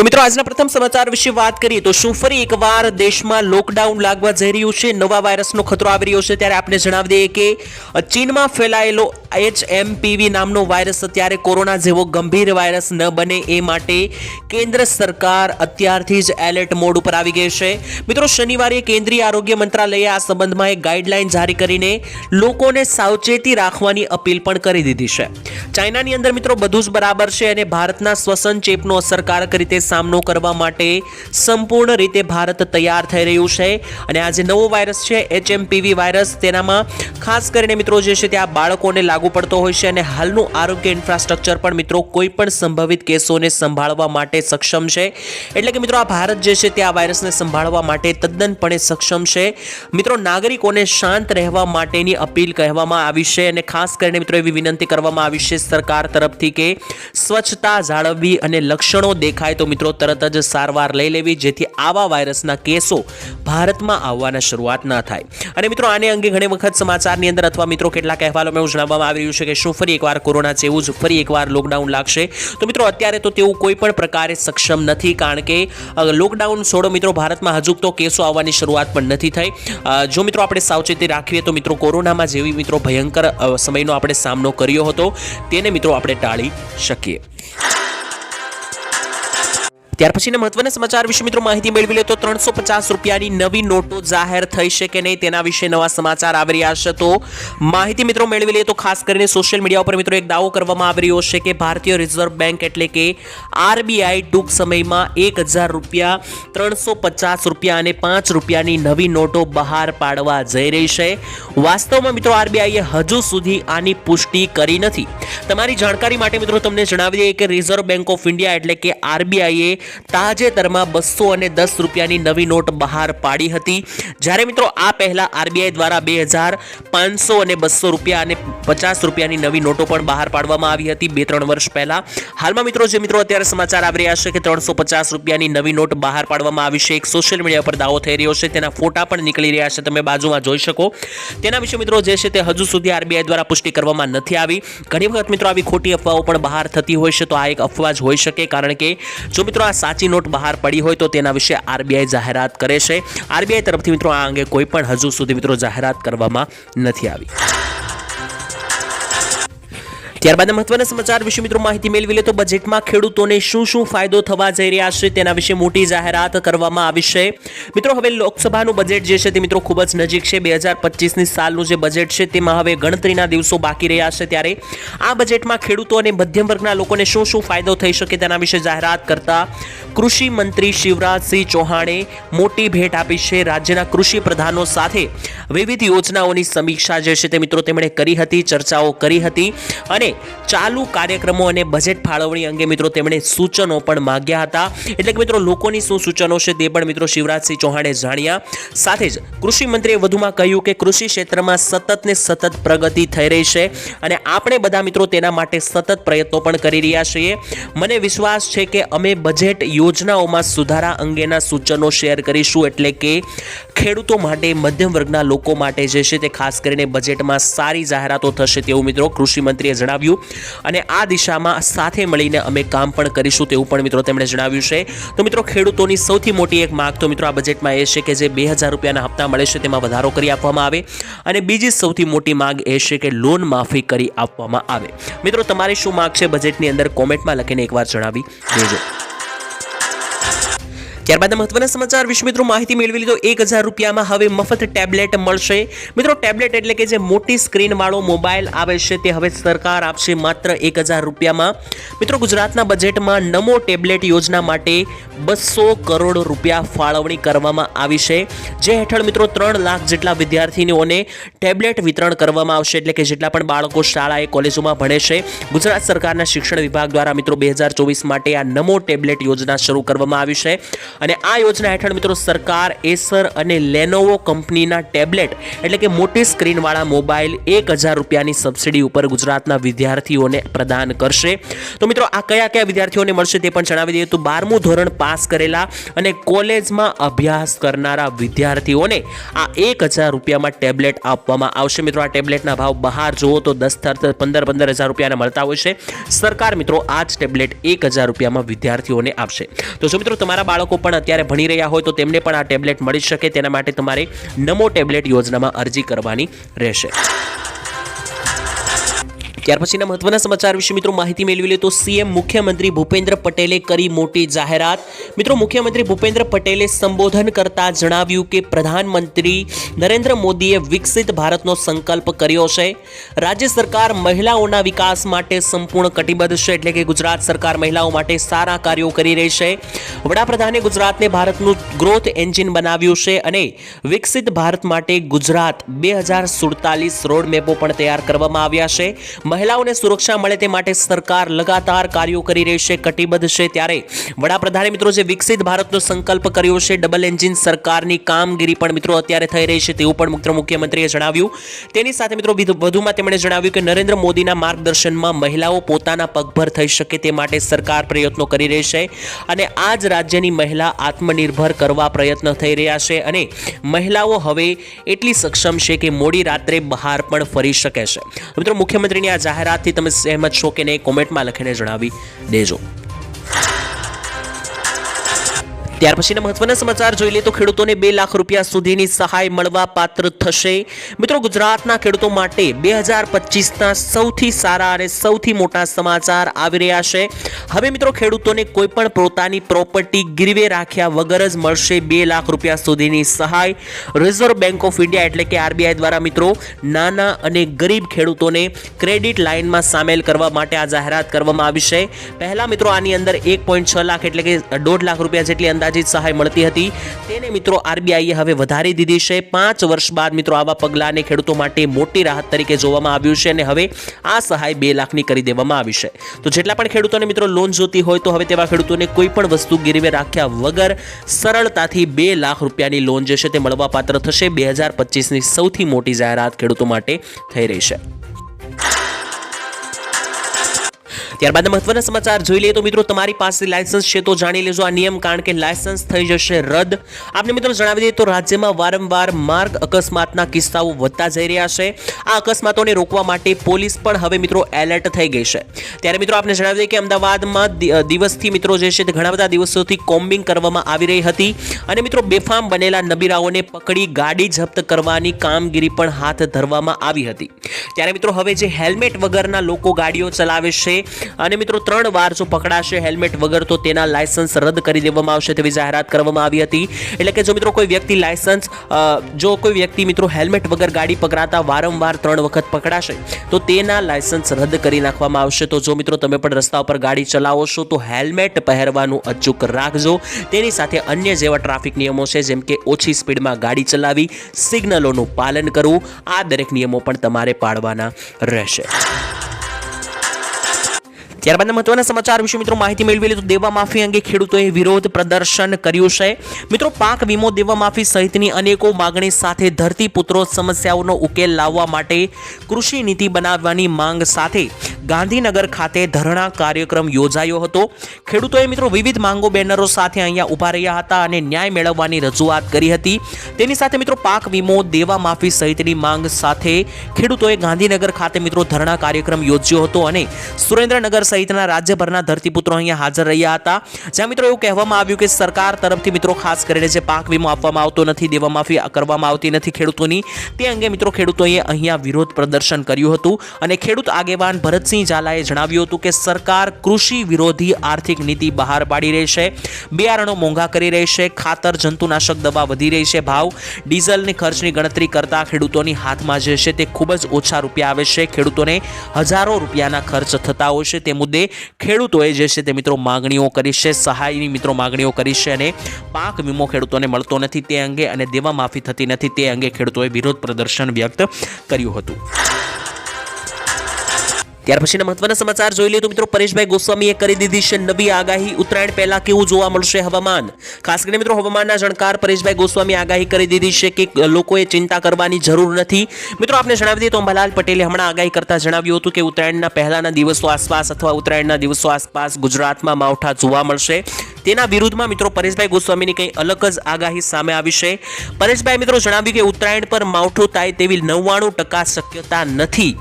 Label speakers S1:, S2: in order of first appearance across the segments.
S1: તો મિત્રો, આજના પ્રથમ સમાચાર વિશે વાત કરીએ તો શું ફરી એકવાર દેશમાં લોકડાઉન લાગવા જઈ રહ્યું છે? નવા વાયરસનો ખતરો આવી રહ્યો છે. ત્યારે આપણે જણાવી દઈએ કે ચીનમાં ફેલાયેલો એચ એમપીવી નામનો વાયરસ અત્યારે કોરોના જેવો ગંભીર વાયરસ ન બને એ માટે કેન્દ્ર સરકાર અત્યારથી જ એલર્ટ મોડ ઉપર આવી ગઈ છે. મિત્રો, શનિવારે કેન્દ્રીય આરોગ્ય મંત્રાલયે આ સંબંધમાં એક ગાઈડલાઇન જારી કરીને લોકોને સાવચેતી રાખવાની અપીલ પણ કરી દીધી છે. ચાઇનાની અંદર મિત્રો, બધું જ બરાબર છે અને ભારતના શ્વસન ચેપનો અસરકારક રીતે સામનો કરવા માટે સંપૂર્ણ રીતે ભારત તૈયાર થઈ રહ્યું છે. અને આ જે નવો વાયરસ છે એચએમપીવી વાયરસ, તેનામાં ખાસ કરીને મિત્રો જે છે તે આ બાળકોને લાગુ પડતો હોય છે અને હાલનું આરોગ્ય ઇન્ફ્રાસ્ટ્રક્ચર પણ મિત્રો કોઈ પણ સંભવિત કેસોને સંભાળવા માટે સક્ષમ છે. એટલે કે મિત્રો આ ભારત જે છે તે આ વાયરસને સંભાળવા માટે તદ્દનપણે સક્ષમ છે. મિત્રો નાગરિકોને શાંત રહેવા માટેની અપીલ કહેવામાં આવી છે અને ખાસ કરીને મિત્રો એવી વિનંતી કરવામાં આવી છે સરકાર તરફથી કે સ્વચ્છતા જાળવવી અને લક્ષણો દેખાય તો મિત્રો તરત જ સારવાર લઈ લેવી, જેથી આવા વાયરસના કેસો ભારતમાં આવવાના શરૂઆત ન થાય. અને મિત્રો, આને અંગે ઘણી વખત સમાચારની અંદર અથવા મિત્રો, કેટલાક અહેવાલોમાં એવું જણાવવામાં આવી રહ્યું છે કે શું ફરી એકવાર કોરોના જેવું જ ફરી એકવાર લોકડાઉન લાગશે. તો મિત્રો, અત્યારે તો તેવું કોઈ પણ પ્રકારે સક્ષમ નથી, કારણ કે લોકડાઉન છોડો મિત્રો, ભારતમાં હજુ તો કેસો આવવાની શરૂઆત પણ નથી થઈ. જો મિત્રો, આપણે સાવચેતી રાખીએ તો મિત્રો, કોરોનામાં જેવી મિત્રો ભયંકર સમયનો આપણે સામનો કર્યો હતો, તેને મિત્રો આપણે ટાળી શકીએ. ત્યાર પછીના મહત્વના સમાચાર વિશે મિત્રો માહિતી મેળવી લે તો ત્રણસો પચાસ રૂપિયાની નવી નોટો જાહેર થઈ છે કે નહીં તેના વિશે નવા સમાચાર આવી રહ્યા છે. તો માહિતી મિત્રો મેળવી લઈએ તો ખાસ કરીને સોશિયલ મીડિયા ઉપર મિત્રો એક દાવો કરવામાં આવી રહ્યો છે કે ભારતીય રિઝર્વ બેંક એટલે કે આરબીઆઈ ટૂંક સમયમાં એક હજાર રૂપિયા, ત્રણસો પચાસ રૂપિયા અને પાંચ રૂપિયાની નવી નોટો બહાર પાડવા જઈ રહી છે. વાસ્તવમાં મિત્રો આરબીઆઈએ હજુ સુધી આની પુષ્ટિ કરી નથી. તમારી જાણકારી માટે મિત્રો તમને જણાવી દઈએ કે રિઝર્વ બેંક ઓફ ઇન્ડિયા એટલે કે આરબીઆઈએ તાજેતરમાં બસો અને દસ રૂપિયાની નવી નોટ બહાર પાડી હતી. જ્યારે મિત્રો આ પહેલા આરબીઆઈ દ્વારા બે હજાર પાંચસો અને બસો રૂપિયા અને પચાસ રૂપિયાની નવી નોટો પણ બહાર પાડવામાં આવી હતી બે ત્રણ વર્ષ પહેલા. હાલમાં મિત્રો જે મિત્રો અત્યારે સમાચાર આવી રહ્યા છે કે ત્રણસો પચાસ રૂપિયાની નવી નોટ બહાર પાડવામાં આવી છે. એક સોશિયલ મીડિયા પર દાવો થઈ રહ્યો છે. તેના ફોટા પણ નીકળી રહ્યા છે. તમે બાજુમાં જોઈ શકો. તેના વિશે મિત્રો જે છે તે હજુ સુધી આરબીઆઈ દ્વારા પુષ્ટિ કરવામાં નથી આવી. ઘણી વખત મિત્રો આવી ખોટી અફવાઓ પણ બહાર થતી હોય છે. તો આ એક અફવા જ હોઈ શકે કારણ કે જો મિત્રો સાચી નોટ બહાર પડી હોય તો તેના વિશે આરબીઆઈ જાહેરાત કરે છે. આરબીઆઈ તરફથી મિત્રો આ અંગે કોઈ પણ હજુ સુધી મિત્રો જાહેરાત કરવામાં નથી આવી. ત્યારબાદ મહત્વના સમાચાર, વિશે મિત્રો માહિતી મેળવી લે તો બજેટમાં ખેડૂતોને શું શું ફાયદો થવા જઈ રહ્યા છે તેના વિશે મોટી જાહેરાત કરવામાં આવી છે. મિત્રો, હવે લોકસભાનું બજેટ જે છે તે મિત્રો ખૂબ જ નજીક છે. બે હજાર પચીસની સાલનું જે બજેટ છે તેમાં હવે ગણતરીના દિવસો બાકી રહ્યા છે ત્યારે આ બજેટમાં ખેડૂતો અને મધ્યમ વર્ગના લોકોને શું શું ફાયદો થઈ શકે તેના વિશે જાહેરાત કરતા કૃષિ મંત્રી શિવરાજસિંહ ચૌહાણે મોટી ભેટ આપી છે. રાજ્યના કૃષિ પ્રધાનો સાથે વિવિધ યોજનાઓની સમીક્ષા જે છે તે મિત્રો તેમણે કરી હતી, ચર્ચાઓ કરી હતી અને ચાલુ કાર્યક્રમો અને બજેટ ફાળવણી અંગે મિત્રો તેમણે સૂચનો પણ માંગ્યા હતા. એટલે કે મિત્રો, લોકોની શું સૂચનો છે તે પણ મિત્રો શિવરાજસિંહ ચૌહાણે જાણ્યા. સાથે જ કૃષિ મંત્રીએ વધુમાં કહ્યું કે કૃષિ ક્ષેત્રમાં સતત ને સતત પ્રગતિ થઈ રહી છે અને આપણે બધા મિત્રો તેના માટે સતત પ્રયત્નો પણ કરી રહ્યા છીએ. મને વિશ્વાસ છે કે અમે બજેટ યોજનાઓમાં સુધારા અંગેના સૂચનો શેર કરીશું એટલે કે ખેડૂતો માટે, મધ્યમ વર્ગના લોકો માટે જે છે તે ખાસ કરીને બજેટમાં સારી જાહેરાતો થશે તેવું મિત્રો કૃષિ મંત્રીએ જણાવ્યું. અને આ દિશામાં સાથે મળીને અમે કામ પણ કરીશું તેવું પણ મિત્રો તેમણે જણાવ્યું છે. તો મિત્રો, ખેડૂતોની સૌથી મોટી એક માગ તો મિત્રો આ બજેટમાં એ છે કે જે બે હજાર રૂપિયાના હપ્તા મળે છે તેમાં વધારો કરી આપવામાં આવે. અને બીજી સૌથી મોટી માંગ એ છે કે લોન માફી કરી આપવામાં આવે. મિત્રો, તમારી શું માંગ છે? બજેટની અંદર કોમેન્ટમાં લખીને એકવાર જણાવી દેજો. ત્યારબાદ મહત્વના સમાચાર. વિશે મિત્રો, માહિતી મેળવી લીધો એક હજાર રૂપિયામાં. હવે મફત ટેબ્લેટ મળશે. મિત્રો, ટેબ્લેટ એટલે કે જે મોટી સ્ક્રીન વાળો મોબાઈલ આવે છે, તે હવે સરકાર આપશે માત્ર એક હજાર રૂપિયામાં. મિત્રો, ગુજરાતના બજેટમાં નમો ટેબ્લેટ યોજના માટે બસો કરોડ રૂપિયા ફાળવણી કરવામાં આવી છે. જે હેઠળ, મિત્રો, ત્રણ લાખ જેટલા વિદ્યાર્થીઓને ટેબ્લેટ વિતરણ કરવામાં આવશે, એટલે કે જેટલા પણ બાળકો શાળાએ કોલેજોમાં ભણે છે. ગુજરાત સરકારના શિક્ષણ વિભાગ દ્વારા, મિત્રો, બે હજાર ચોવીસ માટે આ નમો ટેબ્લેટ યોજના શરૂ કરવામાં આવી છે. અને આ યોજના હેઠળ મિત્રો સરકાર એસર અને લેનોવો કંપનીના ટેબ્લેટ એટલે કે મોટી સ્ક્રીનવાળા મોબાઈલ એક હજાર રૂપિયાની સબસિડી ઉપર ગુજરાતના વિદ્યાર્થીઓને પ્રદાન કરશે. તો મિત્રો આ કયા કયા વિદ્યાર્થીઓને મળશે તે પણ જણાવી દઈએ. તો બારમું ધોરણ પાસ કરેલા અને કોલેજમાં અભ્યાસ કરનારા વિદ્યાર્થીઓને આ એક હજાર રૂપિયામાં ટેબ્લેટ આપવામાં આવશે. મિત્રો આ ટેબ્લેટના ભાવ બહાર જુઓ તો દસ પંદર પંદર હજાર રૂપિયાના મળતા હોય છે. સરકાર મિત્રો આ જ ટેબ્લેટ એક હજાર રૂપિયામાં વિદ્યાર્થીઓને આપશે. તો જો મિત્રો તમારા બાળકો પણ અત્યારે ભણી રહ્યા હોય તો તેમને પણ આ ટેબ્લેટ મળી શકે. તેના માટે તમારે નમો ટેબ્લેટ યોજનામાં અરજી કરવાની રહેશે. ત્યાર પછીના મહત્વના સમાચાર વિશે મિત્રો માહિતી મેળવી લે તો સીએમ મુખ્યમંત્રી ભૂપેન્દ્ર પટેલે કરી મોટી જાહેરાત. મિત્રો મુખ્યમંત્રી ભૂપેન્દ્ર પટેલે સંબોધન કરતા જણાવ્યું કે પ્રધાનમંત્રી નરેન્દ્ર મોદીએ વિકસિત ભારતનો સંકલ્પ કર્યો છે. રાજ્ય સરકાર મહિલાઓના વિકાસ માટે સંપૂર્ણ કટિબદ્ધ છે એટલે કે ગુજરાત સરકાર મહિલાઓ માટે સારા કાર્યો કરી રહી છે. વડાપ્રધાને ગુજરાતને ભારતનું ગ્રોથ એન્જિન બનાવ્યું છે અને વિકસિત ભારત માટે ગુજરાત બે હજાર સુડતાલીસ રોડ મેપો પણ તૈયાર કરવામાં આવ્યા છે. મહિલાઓને સુરક્ષા મળે તે માટે સરકાર લગાતાર કાર્યો કરી રહી છે, કટિબદ્ધ છે. ત્યારે વડાપ્રધાને મિત્રો જે વિકસિત ભારતનો સંકલ્પ કર્યો છે, ડબલ એન્જિન સરકારની કામગીરી પણ મિત્રો અત્યારે થઈ રહી છે તેવું પણ મિત્રો મુખ્યમંત્રીએ જણાવ્યું. તેની સાથે મિત્રો વધુમાં તેમણે જણાવ્યું કે નરેન્દ્ર મોદીના માર્ગદર્શનમાં મહિલાઓ પોતાના પગભર થઈ શકે તે માટે સરકાર પ્રયત્નો કરી રહી છે અને આ જ રાજ્યની મહિલા આત્મનિર્ભર કરવા પ્રયત્ન થઈ રહ્યા છે અને મહિલાઓ હવે એટલી સક્ષમ છે કે મોડી રાત્રે બહાર પણ ફરી શકે છે. મિત્રો મુખ્યમંત્રીની આ જાહેરાતથી તમે સહેમત છો કે નહીં કોમેન્ટમાં લખીને જણાવી દેજો. ત્યાર પછીના મહત્વના સમાચાર જોઈ લઈએ તો ખેડૂતોને બે લાખ રૂપિયા સુધીની સહાય મળવા પાત્ર થશે. મિત્રો, ગુજરાતના ખેડૂતો માટે બે હજાર પચીસના સૌથી સારા અને સૌથી મોટા સમાચાર આવી રહ્યા છે. હવે મિત્રો, ખેડૂતોને કોઈ પણ પોતાની પ્રોપર્ટી ગીરવે રાખ્યા વગર જ મળશે બે લાખ રૂપિયા સુધીની સહાય. રિઝર્વ બેંક ઓફ ઇન્ડિયા એટલે કે આરબીઆઈ દ્વારા મિત્રો, નાના અને ગરીબ ખેડૂતોને ક્રેડિટ લાઇનમાં સામેલ કરવા માટે આ જાહેરાત કરવામાં આવી છે. પહેલા મિત્રો, આની અંદર એક પોઈન્ટ છ લાખ એટલે કે દોઢ લાખ રૂપિયા જેટલી અંદાજિત સહાય મળતી હતી. તેને મિત્રો આરબીઆઈએ હવે વધારી દીધી છે. પાંચ વર્ષ બાદ મિત્રો આવા પગલાંને ખેડૂતો માટે મોટી રાહત તરીકે જોવામાં આવ્યું છે અને હવે આ સહાય બે લાખની કરી દેવામાં આવી છે. તો જેટલા પણ ખેડૂતોને મિત્રો લોન જોતી હોય તો હવે તેવા ખેડૂતોને કોઈ પણ વસ્તુ ગીરવે રાખ્યા વગર સરળતાથી બે લાખ રૂપિયાની લોન જે છે તે મળવાપાત્ર થશે. બે હજાર પચીસની સૌથી મોટી જાહેરાત ખેડૂતો માટે થઈ રહી છે. ત્યારબાદ મહત્વના સમાચાર જોઈ લઈએ તો મિત્રો, તમારી પાસે લાયસન્સ છે તો જાણી લેજો આ નિયમ, કારણ કે લાયસન્સ થઈ જશે રદ. આપને મિત્રો જણાવી દઈએ તો રાજ્યમાં વારંવાર માર્ગ અકસ્માતના કિસ્સાઓ વધતા જઈ રહ્યા છે. આ અકસ્માતોને રોકવા માટે પોલીસ પણ હવે મિત્રો એલર્ટ થઈ ગઈ છે. ત્યારે મિત્રો આપને જણાવી દઈએ કે અમદાવાદમાં દિવસથી મિત્રો જે છે તે ઘણા બધા દિવસોથી કોમ્બિંગ કરવામાં આવી રહી હતી અને મિત્રો બેફામ બનેલા નબીરાઓને પકડી ગાડી જપ્ત કરવાની કામગીરી પણ હાથ ધરવામાં આવી હતી. ત્યારે મિત્રો હવે જે હેલ્મેટ વગરના લોકો ગાડીઓ ચલાવે છે અને મિત્રો, ત્રણ વાર જો પકડાશે હેલ્મેટ વગર, તો તેના લાયસન્સ રદ કરી દેવામાં આવશે તેવી જાહેરાત કરવામાં આવી હતી. એટલે કે જો મિત્રો, કોઈ વ્યક્તિ લાયસન્સ જો કોઈ વ્યક્તિ મિત્રો હેલ્મેટ વગર ગાડી પકડાતા વારંવાર ત્રણ વખત પકડાશે, તો તેના લાયસન્સ રદ કરી નાખવામાં આવશે. તો જો મિત્રો, તમે પણ રસ્તા ઉપર ગાડી ચલાવો છો, તો હેલ્મેટ પહેરવાનું અચૂક રાખજો. તેની સાથે અન્ય જેવા ટ્રાફિક નિયમો છે, જેમ કે ઓછી સ્પીડમાં ગાડી ચલાવી, સિગ્નલોનું પાલન કરવું, આ દરેક નિયમો પણ તમારે પાળવાના રહેશે. ત્યારબાદ મહત્વના સમાચાર વિશે મિત્રો માહિતી મેળવી તો દેવા માફી અંગે ખેડૂતોએ વિરોધ પ્રદર્શન કર્યું છે. મિત્રો, પાક વીમો દેવા માફી સહિતની અનેકો માગણી સાથે ધરતીપુત્રો સમસ્યાઓનો ઉકેલ લાવવા માટે કૃષિ નીતિ બનાવવાની માંગ સાથે ગાંધીનગર ખાતે ધરણા કાર્યક્રમ યોજાયો હતો. ખેડૂતોએ મિત્રો વિવિધ માંગો બેનરો સાથે અહીંયા ઊભા રહ્યા હતા અને ન્યાય મેળવવાની રજૂઆત કરી હતી. તેની સાથે મિત્રો પાક વીમો, દેવા માફી સહિતની માંગ સાથે ખેડૂતોએ ગાંધીનગર ખાતે મિત્રો ધરણા કાર્યક્રમ યોજ્યો હતો અને સુરેન્દ્રનગર સહિતના રાજ્યભરના ધરતીપુત્રો અહીંયા હાજર રહ્યા હતા. જ્યાં મિત્રો એવું કહેવામાં આવ્યું કે સરકાર તરફથી મિત્રો ખાસ કરીને જે પાક વીમો આપવામાં આવતો નથી, દેવા માફી કરવામાં આવતી નથી ખેડૂતોની, તે અંગે મિત્રો ખેડૂતોએ અહીંયા વિરોધ પ્રદર્શન કર્યું હતું અને ખેડૂત આગેવાન ભરતસિંહ ઝાલાએ જણાવ્યું હતું કે સરકાર કૃષિ વિરોધી આર્થિક નીતિ બહાર પાડી રહી છે, બિયારણો મોંઘા કરી રહી છે, ખાતર, જંતુનાશક દવા વધી રહી છે, ભાવ ડીઝલની ખર્ચની ગણતરી કરતા ખેડૂતોની હાથમાં જે છે તે ખૂબ જ ઓછા રૂપિયા આવે છે. ખેડૂતોને હજારો રૂપિયાના ખર્ચ થતા હોય છે. તે મુદ્દે ખેડૂતોએ જે છે તે મિત્રો માગણીઓ કરી છે, સહાયની મિત્રો માગણીઓ કરી છે અને પાક વીમો ખેડૂતોને મળતો નથી તે અંગે અને દેવા માફી થતી નથી તે અંગે ખેડૂતોએ વિરોધ પ્રદર્શન વ્યક્ત કર્યું હતું. ત્યાર પછીના મહત્વના સમાચાર જોઈ લઈએ તો મિત્રો, પરેશભાઈ ગોસ્વામીએ કરી દીધી છે નવી આગાહી. ઉત્તરાયણ પહેલા કેવું જોવા મળશે હવામાન? ખાસ કરીને મિત્રો, હવામાનના જાણકાર પરેશભાઈ ગોસ્વામી આગાહી કરી દીધી છે કે લોકોએ ચિંતા કરવાની જરૂર નથી. મિત્રો, આપને જણાવી દઈએ તો અંબાલાલ પટેલે હમણાં આગાહી કરતા જણાવ્યું હતું કે ઉત્તરાયણના પહેલાના દિવસો આસપાસ અથવા ઉત્તરાયણના દિવસો આસપાસ ગુજરાતમાં માવઠા જોવા મળશે. તેના વિરુદ્ધમાં મિત્રો પરેશભાઈ ગોસ્વામીની કંઈ અલગ જ આગાહી સામે આવી છે. પરેશભાઈ મિત્રો જણાવ્યું કે ઉત્તરાયણ પર માવઠું થાય તેવી નવ્વાણું ટકા શક્યતા નથી.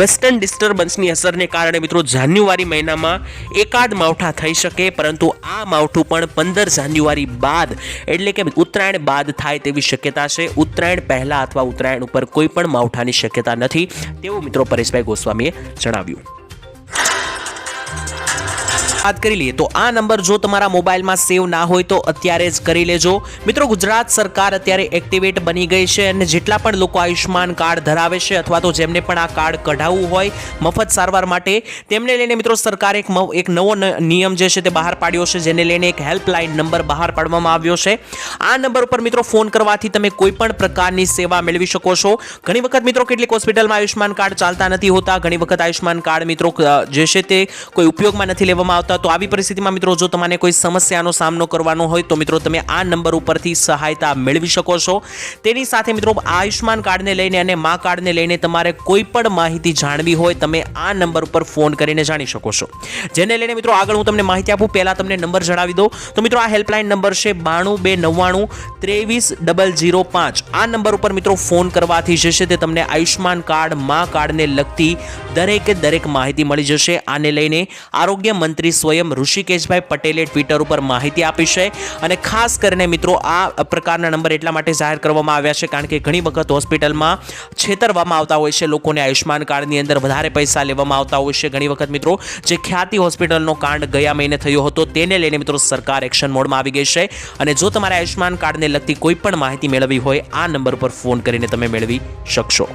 S1: વેસ્ટર્ન ડિસ્ટર્બન્સની અસરને કારણે મિત્રો જાન્યુઆરી મહિનામાં એકાદ માવઠા થઈ શકે, પરંતુ આ માવઠું પણ પંદર જાન્યુઆરી બાદ, એટલે કે ઉત્તરાયણ બાદ થાય તેવી શક્યતા છે. ઉત્તરાયણ પહેલાં અથવા ઉત્તરાયણ ઉપર કોઈ પણ માવઠાની શક્યતા નથી, તેવું મિત્રો પરેશભાઈ ગોસ્વામીએ જણાવ્યું. વાત કરી લઈએ તો આ નંબર જો તમારા મોબાઈલમાં સેવ ના હોય તો અત્યારે જ કરી લેજો. મિત્રો, ગુજરાત સરકાર અત્યારે એક્ટિવેટ બની ગઈ છે અને જેટલા પણ લોકો આયુષ્માન કાર્ડ ધરાવે છે અથવા તો જેમને પણ આ કાર્ડ કઢાવવું હોય મફત સારવાર માટે, તેમને લઈને મિત્રો સરકારે એક નવો નિયમ જે છે તે બહાર પાડ્યો છે, જેને લઈને એક હેલ્પલાઇન નંબર બહાર પાડવામાં આવ્યો છે. આ નંબર ઉપર મિત્રો ફોન કરવાથી તમે કોઈ પણ પ્રકારની સેવા મેળવી શકો છો. ઘણી વખત મિત્રો કેટલીક હોસ્પિટલમાં આયુષ્માન કાર્ડ ચાલતા નથી હોતા. ઘણી વખત આયુષ્માન કાર્ડ મિત્રો જે છે તે કોઈ ઉપયોગમાં નથી લેવામાં આવતા. તો આવી પરિસ્થિતિમાં મિત્રો, જો તમારે કોઈ સમસ્યાનો સામનો કરવાનો હોય, તો મિત્રો, તમે આ નંબર ઉપરથી સહાયતા મેળવી શકો છો. તેની સાથે મિત્રો આયુષ્માન કાર્ડને લઈને અને મા કાર્ડને લઈને તમારે કોઈ પણ માહિતી જાણવી હોય, તમે આ નંબર ઉપર ફોન કરીને જાણી શકો છો. જેને લઈને મિત્રો, આગળ હું તમને માહિતી આપું, પહેલાં તમને નંબર જણાવી દઉં. તો મિત્રો, આ હેલ્પલાઇન નંબર છે બાણું બે નવ્વાણું ત્રેવીસ ડબલ જીરો પાંચ. આ નંબર ઉપર મિત્રો, ફોન કરવાથી જે છે તે તમને આયુષ્માન કાર્ડ, મા કાર્ડને લગતી દરેકે દરેક માહિતી મળી જશે. આને લઈને આરોગ્ય મંત્રી સ્વયં ઋષિકેશભાઈ પટેલે ટ્વિટર ઉપર માહિતી આપી છે અને ખાસ કરીને મિત્રો, આ પ્રકારના નંબર એટલા માટે જાહેર કરવામાં આવ્યા છે કારણ કે ઘણી વખત હોસ્પિટલમાં છેતરવામાં આવતા હોય છે, લોકોને આયુષ્માન કાર્ડની અંદર વધારે પૈસા લેવામાં આવતા હોય છે. ઘણી વખત મિત્રો, જે ખ્યાતિ હોસ્પિટલનો કાંડ ગયા મહિને થયો હતો તેને લઈને મિત્રો સરકાર એક્શન મોડમાં આવી ગઈ છે અને જો તમારે આયુષ્માન કાર્ડને લગતી કોઈ પણ માહિતી મેળવવી હોય, આ નંબર પર ફોન કરીને તમે મેળવી શકશો.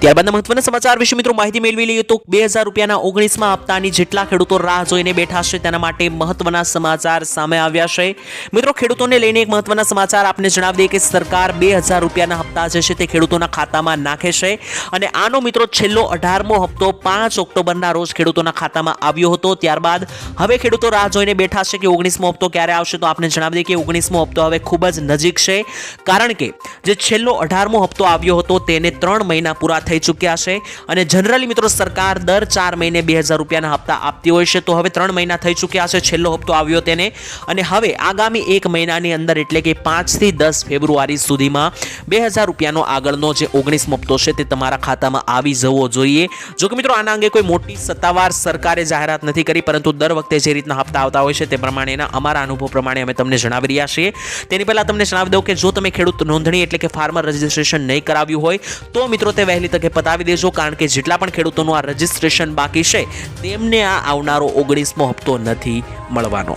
S1: ત્યારબાદ મહત્વના સમાચાર વિશે મિત્રો માહિતી મેળવી લઈએ તો બે હજાર રૂપિયાના ઓગણીસમાં હપ્તાની જેટલા ખેડૂતો રાહ જોઈને બેઠા છે, તેના માટે મહત્વના સમાચાર સામે આવ્યા છે. મિત્રો, ખેડૂતોને લઈને એક મહત્વના સમાચાર આપને જણાવી દઈએ કે સરકાર બે હજાર રૂપિયાના હપ્તા જે છે તે ખેડૂતોના ખાતામાં નાખે છે. અને આનો મિત્રો છેલ્લો અઢારમો હપ્તો પાંચ ઓક્ટોબરના રોજ ખેડૂતોના ખાતામાં આવ્યો હતો. ત્યારબાદ હવે ખેડૂતો રાહ જોઈને બેઠા છે કે ઓગણીસમો હપ્તો ક્યારે આવશે તો આપને જણાવી દઈએ કે ઓગણીસમો હપ્તો હવે ખૂબ જ નજીક છે. કારણ કે જે છેલ્લો અઢારમો હપ્તો આવ્યો હતો, તેને ત્રણ મહિના પૂરા થઈ ચૂક્યા છે અને જનરલી મિત્રો સરકાર દર ચાર મહિને બે હજાર રૂપિયાના હપ્તા આપતી હોય છે, તો હવે ત્રણ મહિના થઈ ચૂક્યા છે, છેલ્લો હપ્તો આવ્યો તેને. અને હવે આગામી એક મહિનાની અંદર એટલે કે પાંચથી દસ ફેબ્રુઆરી સુધીમાં બે હજાર રૂપિયાનો આગળનો જે ઓગણીસમો હપ્તો છે તે તમારા ખાતામાં આવી જવો જોઈએ. જો કે મિત્રો આના અંગે કોઈ મોટી સત્તાવાર સરકારે જાહેરાત નથી કરી, પરંતુ દર વખતે જે રીતના હપ્તા આવતા હોય છે તે પ્રમાણેના અમારા અનુભવ પ્રમાણે અમે તમને જણાવી રહ્યા છીએ. તેની પહેલાં તમને જણાવી દઉં કે જો તમે ખેડૂત નોંધણી એટલે કે ફાર્મર રજિસ્ટ્રેશન નહીં કરાવ્યું હોય, તો મિત્રો તે વહેલી તકે પતાવી દેજો, કારણ કે જેટલા પણ ખેડૂતોનું આ રજિસ્ટ્રેશન બાકી છે, તેમને આ આવનારો ઓગણીસમો હપ્તો નથી મળવાનો.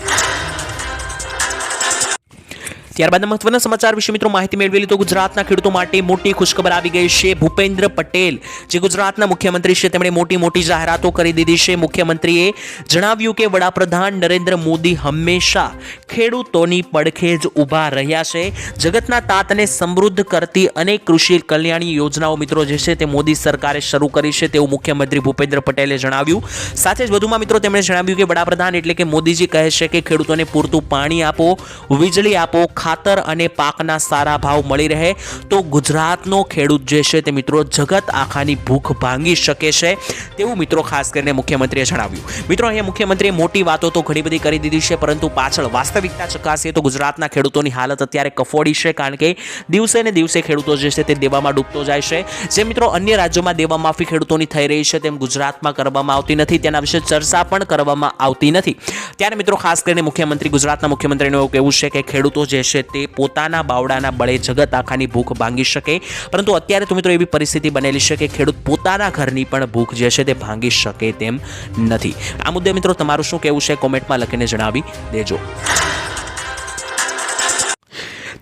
S1: ત્યારબાદ મહત્વના સમાચાર વિશે મિત્રો માહિતી મેળવેલી તો ગુજરાતના ખેડૂતો માટે મોટી ખુશખબર આવી ગઈ છે. ભૂપેન્દ્ર પટેલ, જે ગુજરાતના મુખ્યમંત્રી છે, તેમણે મોટી મોટી જાહેરાતો કરી દીધી છે. મુખ્યમંત્રીએ જણાવ્યું કે વડાપ્રધાન નરેન્દ્ર મોદી હંમેશા ખેડૂતોની પડખે જ ઊભા રહ્યા છે. જગતના તાતને સમૃદ્ધ કરતી અનેક કૃષિ કલ્યાણી યોજનાઓ મિત્રો જે છે તે મોદી સરકારે શરૂ કરી છે તેવું મુખ્યમંત્રી ભૂપેન્દ્ર પટેલે જણાવ્યું. સાથે જ વધુમાં મિત્રો તેમણે જણાવ્યું કે વડાપ્રધાન એટલે કે મોદીજી કહે છે કે ખેડૂતોને પૂરતું પાણી આપો, વીજળી આપો ખાતર અને પાકના સારા ભાવ મળી રહે તો ગુજરાતનો ખેડૂત જે છે તે મિત્રો જગત આખાની ભૂખ ભાંગી શકે છે તેવું મિત્રો ખાસ કરીને મુખ્યમંત્રીએ જણાવ્યું. મિત્રો, અહીંયા મુખ્યમંત્રીએ મોટી વાતો તો ઘણી બધી કરી દીધી છે, પરંતુ પાછળ વાસ્તવિકતા ચકાસીએ તો ગુજરાતના ખેડૂતોની હાલત અત્યારે કફોડી છે, કારણ કે દિવસે ને દિવસે ખેડૂતો જે છે તે દેવામાં ડૂબતો જાય છે. જે મિત્રો અન્ય રાજ્યોમાં દેવા માફી ખેડૂતોની થઈ રહી છે તેમ ગુજરાતમાં કરવામાં આવતી નથી, તેના વિશે ચર્ચા પણ કરવામાં આવતી નથી. ત્યારે મિત્રો ખાસ કરીને મુખ્યમંત્રી, ગુજરાતના મુખ્યમંત્રીનું એવું કહેવું છે કે ખેડૂતો જે છે તે પોતાના બાવડાના બળે જગત આખાની ભૂખ ભાંગી શકે. પરંતુ અત્યારે તો મિત્રો એવી પરિસ્થિતિ બનેલી છે કે ખેડૂત પોતાના ઘરની પણ ભૂખ જે છે તે ભાંગી શકે તેમ નથી. આ મુદ્દે મિત્રો તમારું શું કહેવું છે? કોમેન્ટમાં લખીને જણાવી દેજો.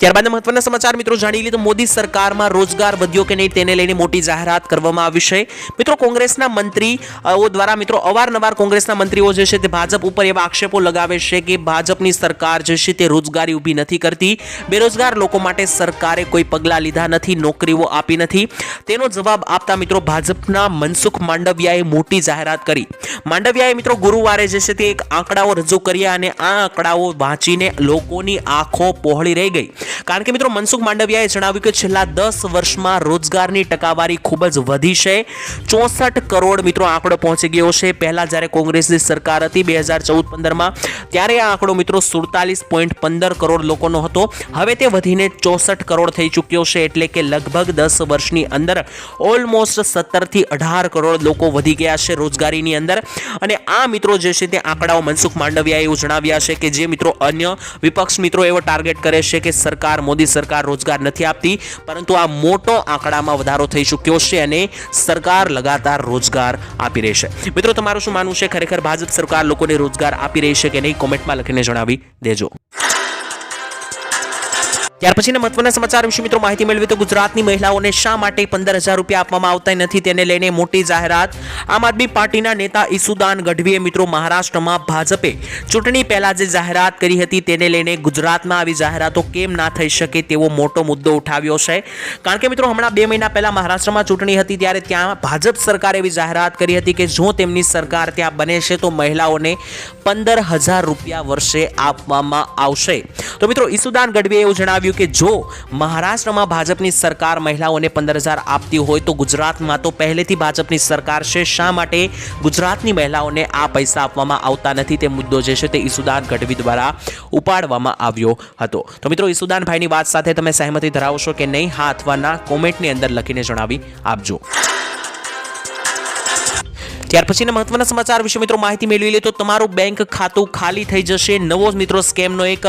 S1: ત્યારબાદ મહત્વના સમાચાર મિત્રો જાણી તો મોદી સરકારમાં રોજગાર વધ્યો કે નહીં તેને લઈને મોટી જાહેરાત કરવામાં આવી છે. મિત્રો કોંગ્રેસના મંત્રીઓ દ્વારા મિત્રો અવારનવાર કોંગ્રેસના મંત્રીઓ જે છે તે ભાજપ ઉપર એવા આક્ષેપો લગાવે છે કે ભાજપની સરકાર જે છે તે રોજગારી ઊભી નથી કરતી. બેરોજગાર લોકો માટે સરકારે કોઈ પગલાં લીધા નથી, નોકરીઓ આપી નથી. તેનો જવાબ આપતા મિત્રો ભાજપના મનસુખ માંડવિયાએ મોટી જાહેરાત કરી. માંડવિયાએ મિત્રો ગુરુવારે જે છે તે એક આંકડાઓ રજૂ કર્યા અને આ આંકડાઓ વાંચીને લોકોની આંખો પહોળી રહી ગઈ. કારણ કે મિત્રો મનસુખ માંડવિયાએ જણાવ્યું કે છેલ્લા દસ વર્ષમાં રોજગારની ટકાવારી ખૂબ જ વધી છે. ચોસઠ કરોડ મિત્રો આંકડો પહોંચી ગયો છે. પહેલાં જ્યારે કોંગ્રેસની સરકાર હતી બે હજાર ચૌદ પંદરમાં, ત્યારે આ આંકડો મિત્રો સુડતાલીસ પોઈન્ટ પંદર કરોડ લોકોનો હતો. હવે તે વધીને ચોસઠ કરોડ થઈ ચૂક્યો છે એટલે કે લગભગ દસ વર્ષની અંદર ઓલમોસ્ટ સત્તરથી અઢાર કરોડ લોકો વધી ગયા છે રોજગારીની અંદર. અને આ મિત્રો જે છે તે આંકડાઓ મનસુખ માંડવિયાએ એવું જણાવ્યા છે કે જે મિત્રો અન્ય વિપક્ષ મિત્રો એવો ટાર્ગેટ કરે છે કે સરકાર મોદી સરકાર રોજગાર નથી આપતી, પરંતુ આ મોટો આંકડામાં વધારો થઈ ચૂક્યો છે અને સરકાર લગાતાર રોજગાર આપી રહી છે. મિત્રો, તમારું શું માનવું છે? ખરેખર ભાજપ સરકાર લોકોને રોજગાર આપી રહી છે કે નહીં? કોમેન્ટમાં લખીને જણાવી દેજો. ત્યાર પછીના મહત્વના સમાચાર વિશે મિત્રો માહિતી મેળવી તો ગુજરાતની મહિલાઓને શા માટે પંદર હજાર રૂપિયા આપવામાં આવતા નથી તેને લઈને મોટી જાહેરાત આમ આદમી પાર્ટીના નેતા ઈસુદાન ગઢવીએ મિત્રો મહારાષ્ટ્રમાં ભાજપે ચૂંટણી પહેલા જે જાહેરાત કરી હતી તેને લઈને ગુજરાતમાં આવી જાહેરાતો કેમ ના થઈ શકે તેવો મોટો મુદ્દો ઉઠાવ્યો છે. કારણ કે મિત્રો હમણાં બે મહિના પહેલા મહારાષ્ટ્રમાં ચૂંટણી હતી ત્યારે ત્યાં ભાજપ સરકારે એવી જાહેરાત કરી હતી કે જો તેમની સરકાર ત્યાં બને છે તો મહિલાઓને પંદર હજાર રૂપિયા વર્ષે આપવામાં આવશે. તો મિત્રો, ઈસુદાન ગઢવીએ એવું જણાવ્યું કે જો મહારાષ્ટ્રમાં ભાજપની સરકાર મહિલાઓને પંદર હજાર આપતી હોય તો ગુજરાતમાં તો પહેલેથી ભાજપની સરકાર છે. શા માટે ગુજરાતની મહિલાઓને આ પૈસા આપવામાં આવતા નથી તે મુદ્દો જે છે તે ઈસુદાન ગઢવી દ્વારા ઉપાડવામાં આવ્યો હતો. તો મિત્રો, ઈસુદાનભાઈની વાત સાથે તમે સહેમતી ધરાવશો કે નહીં? હા અથવા ના? કોમેન્ટની અંદર લખીને જણાવી આપજો. ત્યાર પછીના મહત્વના સમાચાર વિશે મિત્રો માહિતી મેળવી લે તો તમારું બેંક ખાતું ખાલી થઈ જશે. નવો મિત્રો સ્કેમનો એક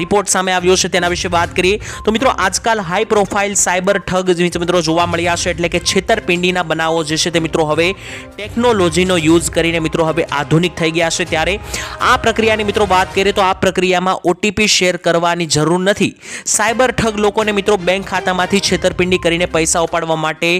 S1: રિપોર્ટ સામે આવ્યો છે તેના વિશે વાત કરીએ. તો મિત્રો આજકાલ હાઈ પ્રોફાઇલ સાયબર ઠગ મિત્રો જોવા મળ્યા છે એટલે કે છેતરપિંડીના બનાવો જે છે તે મિત્રો હવે ટેકનોલોજીનો યુઝ કરીને મિત્રો હવે આધુનિક થઈ ગયા છે. ત્યારે આ પ્રક્રિયાની મિત્રો વાત કરીએ તો આ પ્રક્રિયામાં ઓટીપી શેર કરવાની જરૂર નથી. સાયબર ઠગ લોકોને મિત્રો બેંક ખાતામાંથી છેતરપિંડી કરીને પૈસા ઉપાડવા માટે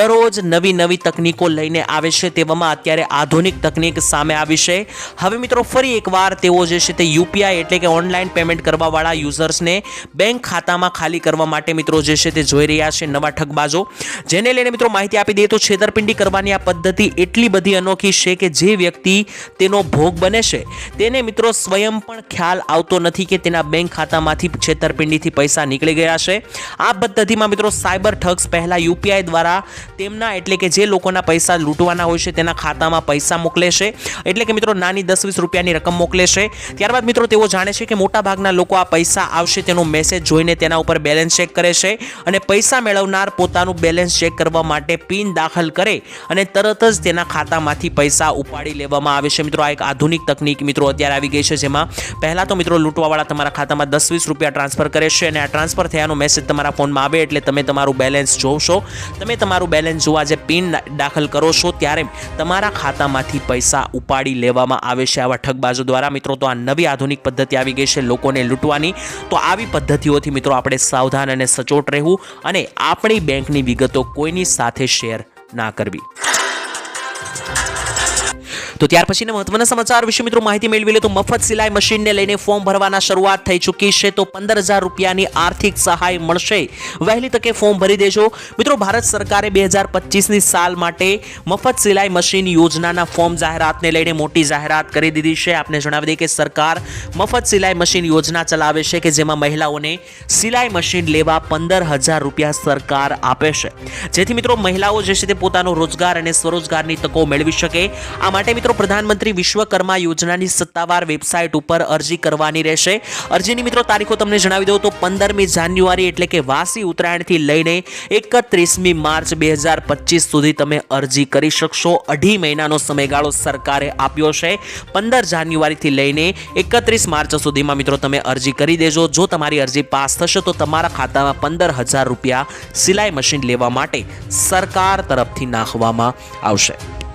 S1: દરરોજ નવી નવી તકનીકો લઈને આવે છે તેવામાં અત્યારે આધુનિક તકનીક સામે આવી છે. હવે મિત્રો, ફરી એકવાર તેઓ જે છે તે યુપીઆઈ એટલે કે ઓનલાઈન પેમેન્ટ કરવાવાળા યુઝર્સને બેંક ખાતામાં ખાલી કરવા માટે મિત્રો જે છે તે જોઈ રહ્યા છે નવા ઠગબાજો. જેને લઈને મિત્રો માહિતી આપી દઈએ તો છેતરપિંડી કરવાની આ પદ્ધતિ એટલી બધી અનોખી છે કે જે વ્યક્તિ તેનો ભોગ બને છે. તેને મિત્રો સ્વયં પણ ખ્યાલ આવતો નથી કે તેના બેંક ખાતામાંથી છેતરપિંડીથી પૈસા નીકળી ગયા છે. આ પદ્ધતિમાં મિત્રો સાયબર ઠગ્સ પહેલાં યુપીઆઈ દ્વારા તેમના એટલે કે જે લોકોના પૈસા લૂંટવાના હોય છે તેના ખાતામાં પૈસા મોકલે છે. એટલે કે મિત્રો નાની દસ વીસ રૂપિયાની રકમ મોકલે છે. ત્યારબાદ મિત્રો તેઓ જાણે છે કે મોટા ભાગના લોકો આ પૈસા આવશે તેનો મેસેજ જોઈને તેના ઉપર બેલેન્સ ચેક કરે છે અને પૈસા મેળવનાર પોતાનું બેલેન્સ ચેક કરવા માટે પિન દાખલ કરે અને તરત જ તેના ખાતામાંથી પૈસા ઉપાડી લેવામાં આવે છે. મિત્રો આ એક આધુનિક તકનીક મિત્રો અત્યારે આવી ગઈ છે જેમાં પહેલાં તો મિત્રો લૂંટવાવાળા તમારા ખાતામાં દસ વીસ રૂપિયા ટ્રાન્સફર કરે છે અને આ ટ્રાન્સફર થયાનો મેસેજ તમારા ફોનમાં આવે એટલે તમે તમારું બેલેન્સ જોશો તમે તમારું બેલેન્સ જોવા જે પિન દાખલ કરો છો ત્યારે તમારા ખાતામાંથી પૈસા ઉપાડી લેવામાં આવે છે આવા ઠગબાજો દ્વારા. મિત્રો, તો આ નવી આધુનિક પદ્ધતિ આવી ગઈ છે લોકોને લૂંટવાની. તો આવી પદ્ધતિઓથી મિત્રો, આપણે સાવધાન અને સચોટ રહેવું અને આપણી બેંકની વિગતો કોઈની સાથે શેર ના કરવી. તો ત્યાર પછીના મહત્વના સમાચાર વિશે મિત્રો માહિતી મેળવી લે તો મફત સિલાઈ મશીનને લઈને ફોર્મ ભરવાના શરૂઆત થઈ ચૂકી છે તો પંદર હજાર રૂપિયાની આર્થિક સહાય મળશે. વહેલી તકે ફોર્મ ભરી દેજો. મિત્રો ભારત સરકારે બે હજાર પચીસની સાલ માટે મફત સિલાઈ મશીન યોજનાના ફોર્મ જાહેરાતને લઈને મોટી જાહેરાત કરી દીધી છે. આપને જણાવી દઈએ કે સરકાર મફત સિલાઈ મશીન યોજના ચલાવે છે કે જેમાં મહિલાઓને સિલાઈ મશીન લેવા પંદર હજાર રૂપિયા સરકાર આપે છે. જેથી મિત્રો મહિલાઓ જે છે તે પોતાનો રોજગાર અને સ્વરોજગારની તકો મેળવી શકે. આ માટે મિત્રો પ્રધાનમંત્રી વિશ્વકર્મા યોજનાની સત્તાવાર વેબસાઇટ ઉપર અરજી કરવાની રહેશે. અરજીની મિત્રો, તારીખો તમને જણાવી દઉં તો પંદરમી જાન્યુઆરી એટલે કે વાસી ઉત્તરાયણથી લઈને એકત્રીસમી માર્ચ બે હજાર પચીસ સુધી તમે અરજી કરી શકશો. અઢી મહિનાનો સમયગાળો સરકારે આપ્યો છે. પંદર જાન્યુઆરીથી લઈને એકત્રીસ માર્ચ સુધીમાં મિત્રો, તમે અરજી કરી દેજો. જો તમારી અરજી પાસ થશે તો તમારા ખાતામાં પંદર હજાર રૂપિયા સિલાઈ મશીન લેવા માટે સરકાર તરફથી નાખવામાં આવશે.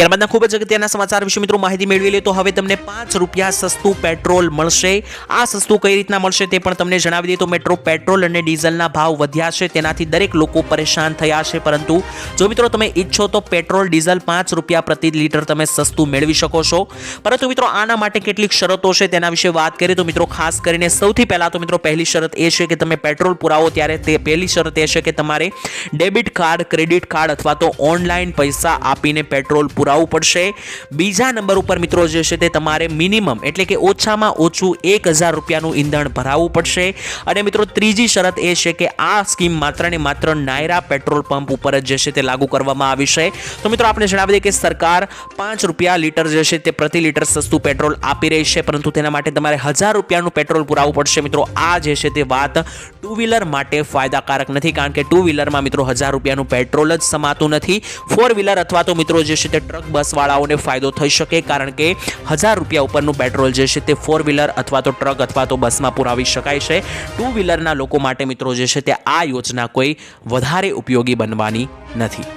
S1: ત્યારબાદના ખૂબ જ અગત્યના સમાચાર વિશે મિત્રો માહિતી મેળવી લે તો હવે તમને પાંચ રૂપિયા સસ્તું પેટ્રોલ મળશે. આ સસ્તું કઈ રીતના મળશે તે પણ તમને જણાવી દઈએ તો મેટ્રો પેટ્રોલ અને ડીઝલના ભાવ વધ્યા છે. તેનાથી દરેક લોકો પરેશાન થયા છે. પરંતુ જો મિત્રો તમે ઈચ્છો તો પેટ્રોલ, ડીઝલ પાંચ રૂપિયા પ્રતિ લીટર તમે સસ્તું મેળવી શકો છો. પરંતુ મિત્રો આના માટે કેટલીક શરતો છે તેના વિશે વાત કરીએ તો મિત્રો ખાસ કરીને સૌથી પહેલાં તો મિત્રો પહેલી શરત એ છે કે તમે પેટ્રોલ પુરાવો ત્યારે તે પહેલી શરત એ છે કે તમારે ડેબિટ કાર્ડ, ક્રેડિટ કાર્ડ અથવા તો ઓનલાઈન પૈસા આપીને પેટ્રોલ પુરાવવું પડશે. બીજા નંબર ઉપર મિત્રો જે છે તે તમારે મિનિમમ એટલે કે ઓછામાં ઓછું એક હજાર રૂપિયાનું ઈંધણ ભરાવવું પડશે. અને મિત્રો ત્રીજી શરત એ છે કે આ સ્કીમ માત્ર ને માત્ર નાયરા પેટ્રોલ પંપ ઉપર જ જે છે તે લાગુ કરવામાં આવી છે. તો મિત્રો આપણે જણાવી દઈએ કે સરકાર પાંચ રૂપિયા લીટર જે છે તે પ્રતિ લીટર સસ્તું પેટ્રોલ આપી રહી છે. પરંતુ તેના માટે તમારે હજાર રૂપિયાનું પેટ્રોલ પુરાવવું પડશે. મિત્રો આ જે છે તે વાત ટુ વ્હીલર માટે ફાયદાકારક નથી. કારણ કે ટુ વ્હીલરમાં મિત્રો હજાર રૂપિયાનું પેટ્રોલ જ સમાતું નથી. ફોર વ્હીલર અથવા તો મિત્રો જે છે તે ટ્રક બસવાળાઓને ફાયદો થઈ શકે કારણ કે હજાર રૂપિયા ઉપરનું પેટ્રોલ જે છે તે ફોર વ્હીલર અથવા તો ટ્રક અથવા તો બસમાં પુરાવી શકાય છે. ટુ વ્હીલરના લોકો માટે મિત્રો જે છે તે આ યોજના કોઈ વધારે ઉપયોગી બનવાની નથી.